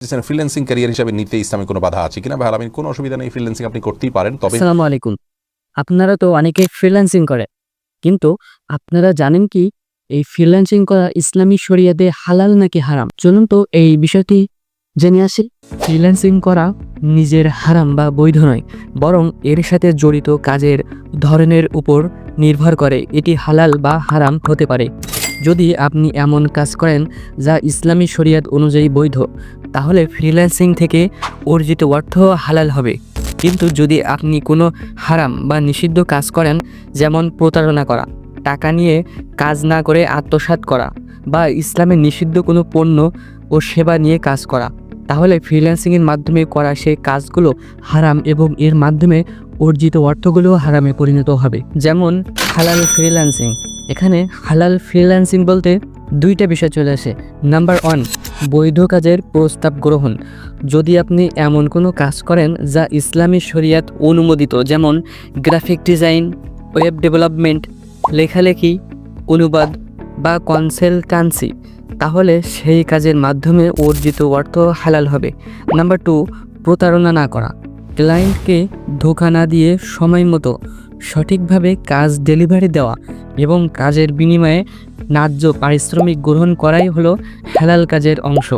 Freelancing career হিসাবে নিতে ইসলামে কোনো বাধা আছে কিনা? ভাই আলামিন কোনো অসুবিধা নেই ফ্রিল্যান্সিং আপনি করতেই পারেন, তবে আসসালামু আলাইকুম। আপনারা তো অনেকে ফ্রিল্যান্সিং করে, কিন্তু আপনারা জানেন কি, এই ফ্রিল্যান্সিং করা ইসলামী শরিয়াতে হালাল নাকি হারাম? চলুন তো এই বিষয়টি জেনে আসি। ফ্রিল্যান্সিং করা নিজের হারাম বা বৈধ নয়, বরং এর সাথে জড়িত কাজের ধরনের উপর নির্ভর করে এটি হালাল বা হারাম হতে পারে। যদি আপনি এমন কাজ করেন যা ইসলামী শরিয়াত অনুযায়ী বৈধ তাহলে ফ্রিল্যান্সিং থেকে অর্জিত অর্থ হালাল হবে। কিন্তু যদি আপনি কোনো হারাম বা নিষিদ্ধ কাজ করেন, যেমন প্রতারণা করা, টাকা নিয়ে কাজ না করে আত্মসাৎ করা বা ইসলামের নিষিদ্ধ কোনো পণ্য ও সেবা নিয়ে কাজ করা, তাহলে ফ্রিল্যান্সিংয়ের মাধ্যমে করা সেই কাজগুলো হারাম এবং এর মাধ্যমে অর্জিত অর্থগুলো হারামে পরিণত হবে। যেমন হালাল ফ্রিল্যান্সিং এখানে হালাল ফ্রিল্যান্সিং বলতে দুইটা বিষয় চলে আসে। নাম্বার ওয়ান বৈধ কাজের প্রস্তাব গ্রহণ। যদি আপনি এমন কোনো কাজ করেন যা ইসলামী শরিয়াত অনুমোদিত, যেমন গ্রাফিক ডিজাইন, ওয়েব ডেভেলপমেন্ট, লেখালেখি, অনুবাদ বা কনসালটান্সি, তাহলে সেই কাজের মাধ্যমে অর্জিত অর্থ হালাল হবে। নাম্বার টু, প্রতারণা না করা। ক্লায়েন্টকে ধোকা না দিয়ে সময় মতো সঠিকভাবে কাজ ডেলিভারি দেওয়া এবং কাজের বিনিময়ে ন্যায্য পারিশ্রমিক গ্রহণ করাই হলো হেলাল কাজের অংশ।